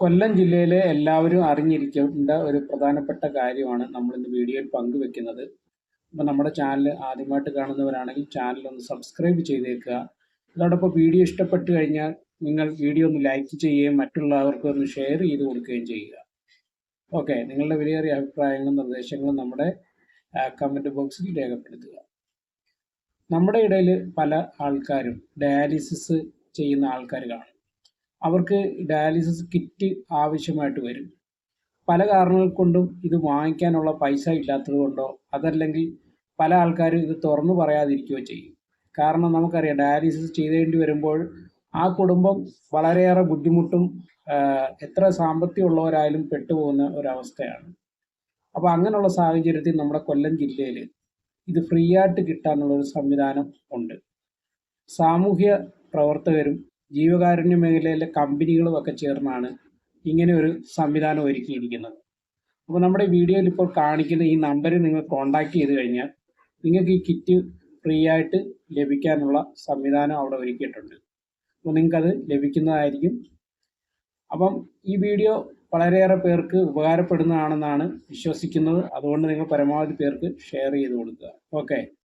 കൊല്ലം ജില്ലയിലെ എല്ലാവരും അറിഞ്ഞിരിക്കേണ്ട ഒരു പ്രധാനപ്പെട്ട കാര്യമാണ് നമ്മൾ ഇന്ന് വീഡിയോയിൽ പങ്കുവെക്കുന്നത്. അപ്പോൾ നമ്മുടെ ചാനൽ ആദ്യമായിട്ട് കാണുന്നവരാണെങ്കിൽ ചാനൽ ഒന്ന് സബ്സ്ക്രൈബ് ചെയ്തേക്കുക. അതോടൊപ്പം വീഡിയോ ഇഷ്ടപ്പെട്ടു കഴിഞ്ഞാൽ നിങ്ങൾ വീഡിയോ ഒന്ന് ലൈക്ക് ചെയ്യുകയും മറ്റുള്ളവർക്ക് ഒന്ന് ഷെയർ ചെയ്ത് കൊടുക്കുകയും ചെയ്യുക. ഓക്കെ നിങ്ങളുടെ വിലയേറിയ അഭിപ്രായങ്ങളും നിർദ്ദേശങ്ങളും നമ്മുടെ കമന്റ് ബോക്സിൽ രേഖപ്പെടുത്തുക. നമ്മുടെ ഇടയിൽ പല ആൾക്കാരും ഡയാലിസിസ് ചെയ്യുന്ന ആൾക്കാർ കാണും. അവർക്ക് ഡയാലിസിസ് കിറ്റ് ആവശ്യമായിട്ട് വരും. പല കാരണങ്ങൾ കൊണ്ടും ഇത് വാങ്ങിക്കാനുള്ള പൈസ ഇല്ലാത്തത് കൊണ്ടോ അതല്ലെങ്കിൽ പല ആൾക്കാരും ഇത് തുറന്നു പറയാതിരിക്കുകയോ ചെയ്യും. കാരണം നമുക്കറിയാം ഡയാലിസിസ് ചെയ്തേണ്ടി വരുമ്പോൾ ആ കുടുംബം വളരെയേറെ ബുദ്ധിമുട്ടും എത്ര സാമ്പത്തികമുള്ളവരായാലും പെട്ടുപോകുന്ന ഒരവസ്ഥയാണ്. അപ്പോൾ അങ്ങനെയുള്ള സാഹചര്യത്തിൽ നമ്മുടെ കൊല്ലം ജില്ലയിൽ ഇത് ഫ്രീ ആയിട്ട് കിട്ടാനുള്ള ഒരു സംവിധാനം ഉണ്ട്. സാമൂഹ്യ പ്രവർത്തകരും ജീവകാരുണ്യ മേഖലയിലെ കമ്പനികളും ഒക്കെ ചേർന്നാണ് ഇങ്ങനെ ഒരു സംവിധാനം ഒരുക്കിയിരിക്കുന്നത്. അപ്പോൾ നമ്മുടെ വീഡിയോയിൽ ഇപ്പോൾ കാണിക്കുന്ന ഈ നമ്പറിൽ നിങ്ങൾ കോൺടാക്ട് ചെയ്ത് കഴിഞ്ഞാൽ നിങ്ങൾക്ക് ഈ കിറ്റ് ഫ്രീ ആയിട്ട് ലഭിക്കാനുള്ള സംവിധാനം അവിടെ ഒരുക്കിയിട്ടുണ്ട്. അപ്പോൾ നിങ്ങൾക്കത് ലഭിക്കുന്നതായിരിക്കും. അപ്പം ഈ വീഡിയോ വളരെയേറെ പേർക്ക് ഉപകാരപ്പെടുന്നതാണെന്നാണ് വിശ്വസിക്കുന്നത്. അതുകൊണ്ട് നിങ്ങൾ പരമാവധി പേർക്ക് ഷെയർ ചെയ്ത് കൊടുക്കുക. ഓക്കെ.